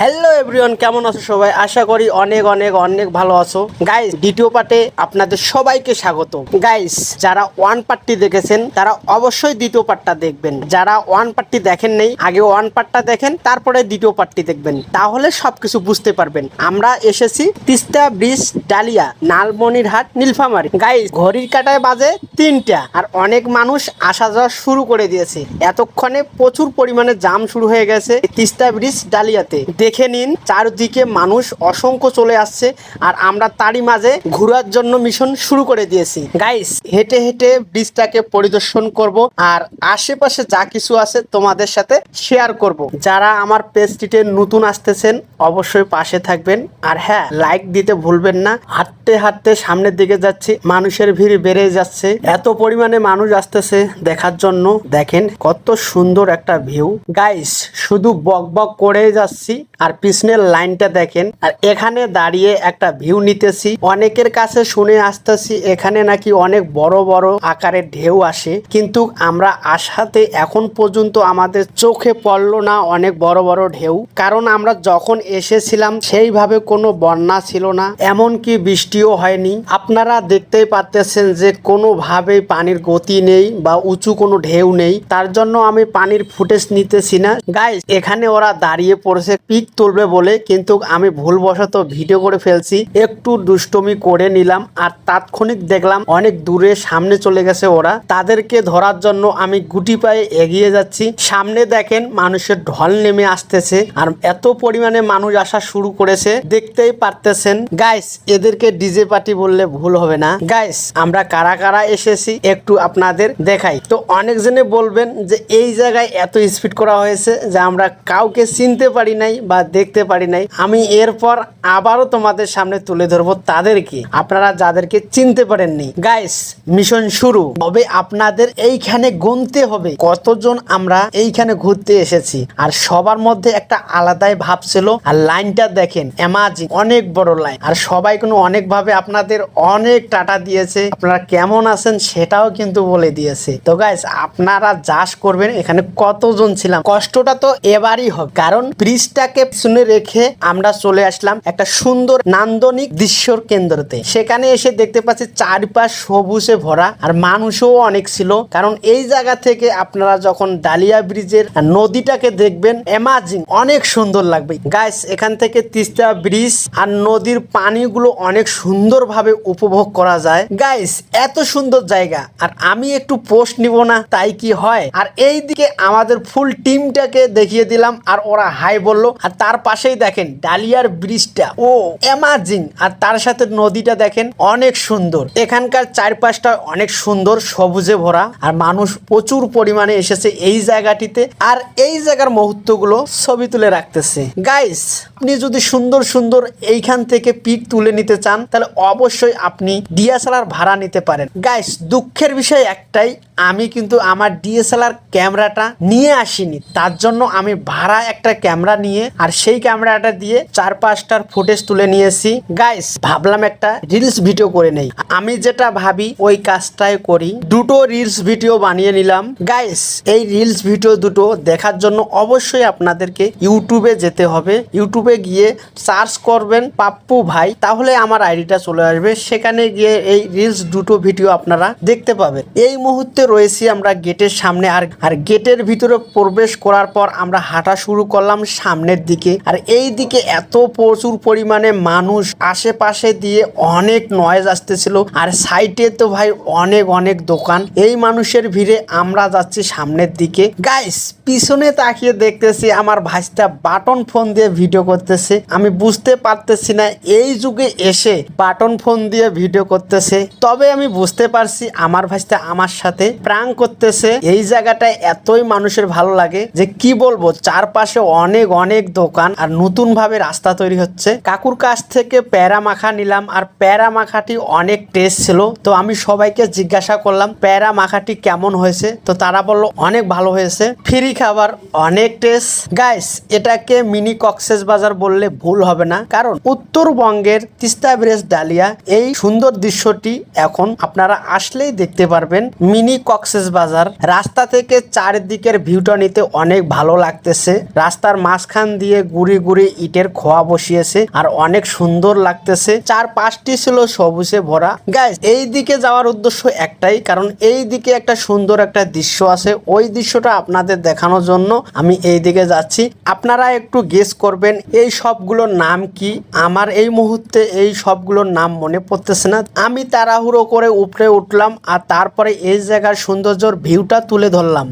Hello everyone কেমন আছো সবাই? আশা করি অনেক অনেক অনেক ভালো আছো। গাইস দ্বিতীয় পার্টে আপনাদের সবাইকে স্বাগত গাইস যারা ওয়ান পার্টটি দেখেছেন, তারা অবশ্যই দ্বিতীয় পার্টটা দেখবেন। যারা ওয়ান পার্টটি দেখেন নেই আগে ওয়ান পার্টটা দেখেন, তারপরে দ্বিতীয় পার্টটি দেখবেন। তাহলে সবকিছু বুঝতে পারবেন। আমরা এসেছি তিস্তা ব্রিজ, ডালিয়া, নালমনিরহাট, নীলফামারি। গাইস ঘড়ির কাটায় বাজে তিনটা, আর অনেক মানুষ আসা যাওয়া শুরু করে দিয়েছে। এতক্ষণে প্রচুর পরিমাণে জাম শুরু হয়ে গেছে তিস্তা ব্রিজ, ডালিয়াতে। দেখে নিন, চারদিকে মানুষ অসংখ্য চলে আসছে আর আমরা তারই মাঝে ঘোরার জন্য মিশন শুরু করে দিয়েছি। গাইস হেঁটে হেঁটে ব্রিজটাকে পরিদর্শন করব আর আশেপাশে যা কিছু আছে তোমাদের সাথে শেয়ার করব। যারা আমার পেজটিতে নতুন আসতেছেন, অবশ্যই পাশে থাকবেন। আর হ্যাঁ লাইক দিতে ভুলবেন না। হাঁটতে হাঁটতে সামনের দিকে যাচ্ছি, মানুষের ভিড় বেড়ে যাচ্ছে। এত পরিমাণে মানুষ আসতেছে দেখার জন্য। দেখেন কত সুন্দর একটা ভিউ গাইস শুধু বক বক করেই যাচ্ছি। আর পিছনের লাইনটা দেখেন। আর এখানে দাঁড়িয়ে একটা ভিউ নিতেছি। অনেকের কাছে শুনে আসতেছি, এখানে নাকি অনেক বড় বড় আকারের ঢেউ আসে। কিন্তু আমরা আসাতে এখন পর্যন্ত আমাদের চোখে পড়ল না অনেক বড় বড় ঢেউ। কারণ আমরা যখন এসেছিলাম, সেইভাবে কোনো বন্যা ছিল না। এমনকি বৃষ্টিও হয়নি। আপনারা দেখতেই পারতেছেন যে কোনোভাবেই পানির গতি নেই বা উঁচু কোনো ঢেউ নেই। তার জন্য আমি পানির ফুটেজ নিতেছি না। গাইস এখানে ওরা দাঁড়িয়ে পড়েছে। পিক তুলবে বলে, কিন্তু আমি ভুলবশত ভিডিও করে ফেলছি। একটু দুষ্টমি করে নিলাম আর তাৎক্ষণিক দেখলাম অনেক দূরে সামনে চলে গেছে ওরা। তাদেরকে ধরার জন্য আমি গুটি পায়ে এগিয়ে যাচ্ছি। সামনে দেখেন মানুষের ঢল নেমে আসতেছে আর এত পরিমাণে মানুষ আসা শুরু করেছে। দেখতেই পারতেছেন, গাইস, এদেরকে ডিজে পার্টি বললে ভুল হবে না। গাইস, আমরা কারা কারা এসেছি একটু আপনাদের দেখাই। তো অনেকজনে বলবেন যে, এই জায়গায় এত স্পিড করা হয়েছে যে, আমরা কাউকে চিনতে পারি নাই বা দেখতে পারি নাই, আমি এরপর আবারও তোমাদের সামনে তুলে ধরবো তাদেরকে। আপনারা যাদেরকে চিনতে পারেননি। গাইস মিশন শুরু। তবে আপনাদের এইখানে গুনতে হবে? কতজন আমরা এইখানে ঘুরতে এসেছি? আর সবার মধ্যে একটা আলাদাই ভাব ছিল। আর লাইনটা দেখেন অ্যামাজিং অনেক বড় লাইন। আর সবাই কোনো অনেক ভাবে আপনাদের অনেক টাটা দিয়েছে। আপনারা কেমন আছেন সেটাও কিন্তু বলে দিয়েছে। তো গাইস আপনারা যাস করবেন, এখানে কতজন ছিলাম? কষ্টটা তো এবারই হবে কারণ ব্রিজটাকে শুনে রেখে আমরা চলে আসলাম একটা সুন্দর নান্দনিক দৃশ্যর কেন্দ্রতে। সেখানে এসে দেখতে পাচ্ছি চারপাশ সবুজে ভরা আর মানুষও অনেক ছিল। কারণ এই জায়গা থেকে আপনারা যখন ডালিয়া ব্রিজের নদীটাকে দেখবেন অ্যামাজিং অনেক সুন্দর লাগবে। গাইস এখান থেকে তিস্তা ব্রিজ আর নদীর পানিগুলো অনেক সুন্দরভাবে উপভোগ করা যায়। গাইস এত সুন্দর জায়গা। আর আমি একটু পোস্ট নিব না, তাই কি হয়? আর এই দিকে আমাদের ফুল টিমটাকে দেখিয়ে দিলাম, আর ওরা হাই বলল, আর তার পাশেই দেখেন ডালিয়ার ব্রিজটা। ও অ্যামাজিং আর তার সাথে নদীটা দেখেন অনেক সুন্দর। এখানকার চারপাশটা অনেক সুন্দর, সবুজে ভরা। আর মানুষ প্রচুর পরিমাণে এসেছে এই জায়গাটিতে। আর এই জায়গার মুহূর্তগুলো ছবি তুলে রাখতেছে। গাইস আপনি যদি সুন্দর সুন্দর এইখান থেকে পিক তুলে নিতে চান, তাহলে অবশ্যই আপনি ডিএসএলআর ভাড়া নিতে পারেন। গাইস দুঃখের বিষয় একটাই, আমি কিন্তু আমার ডিএসএলআর ক্যামেরাটা নিয়ে আসিনি। তার জন্য আমি ভাড়া একটা ক্যামেরা নিয়ে আর সেই ক্যামেরাটা দিয়ে চার পাঁচটার ফুটেজ তুলে নিয়েছি। গাইস ভাবলাম একটা রিলস ভিডিও করে নেই। আমি যেটা ভাবি, ওই কাজটাই করি। দুটো রিলস ভিডিও বানিয়ে নিলাম। গাইস এই রিলস ভিডিও দুটো দেখার জন্য অবশ্যই আপনাদেরকে ইউটিউবে যেতে হবে। ইউটিউবে গিয়ে সার্চ করবেন পাপ্পু ভাই, তাহলে আমার আইডিটা চলে আসবে। সেখানে গিয়ে এই রিলস দুটো ভিডিও আপনারা দেখতে পাবেন। এই মুহূর্তে রয়েছি আমরা গেটের সামনে। আর আর গেটের ভিতরে প্রবেশ করার পর আমরা হাঁটা শুরু করলাম সামনের দিকে। আর এই দিকে এত প্রচুর পরিমাণে মানুষ আশেপাশে দিয়ে অনেক নয়েজ আসতেছিল। আর সাইডে তো ভাই অনেক অনেক দোকান। এই মানুষের ভিড়ে আমরা যাচ্ছি সামনের দিকে। গাইস পিছনে তাকিয়ে দেখতেছি আমার ভাইস্তা বাটন ফোন দিয়ে ভিডিও করতেছে। আমি বুঝতে পারতেছি না এই যুগে এসে বাটন ফোন দিয়ে ভিডিও করতেছে। তবে আমি বুঝতে পারছি আমার ভাইস্তা আমার সাথে প্রাং করতেছে। এই জায়গাটায় এতই মানুষের ভালো লাগে যে কি বলব? চারপাশে অনেক অনেক দোকান আর নতুন ভাবে রাস্তা তৈরি হচ্ছে। কাকুর কাছ থেকে প্যারা মাখা নিলাম আর প্যারা মাখাটি অনেক টেস্ট ছিল। তো আমি সবাইকে জিজ্ঞাসা করলাম, প্যারা মাখাটি কেমন হয়েছে? তো তারা বলল, অনেক ভালো হয়েছে। ফ্রি খাবার, অনেক টেস্ট গাইস এটাকে মিনি কক্সেস বাজার বললে ভুল হবে না। কারণ উত্তরবঙ্গের তিস্তা ব্রেস ডালিয়া এই সুন্দর দৃশ্যটি এখন আপনারা আসলেই দেখতে পারবেন। মিনি কক্সেস বাজার রাস্তা থেকে চারিদিকের ভিউটা নিতে অনেক ভালো লাগতেছে। রাস্তার মাঝখান দিয়ে দিয়ে গুড়ি গুড়ি ইটের খোয়া বসিয়েছে আর অনেক সুন্দর লাগতেছে। চার পাঁচটি ছিল সবুজে ভরা। গাইস এই দিকে যাওয়ার উদ্দেশ্য একটাই, কারণ এই দিকে একটা সুন্দর একটা দৃশ্য আছে। ওই দৃশ্যটা আপনাদের দেখানোর জন্য আমি এই দিকে যাচ্ছি। আপনারা একটু গেস করবেন, এই সবগুলোর নাম কি? আমার এই মুহূর্তে এই সবগুলোর নাম মনে পড়তেছে না। আমি তাড়াহুড়ো করে উপরে উঠলাম আর তারপরে এই জায়গার সৌন্দর্যর ভিউটা তুলে ধরলাম।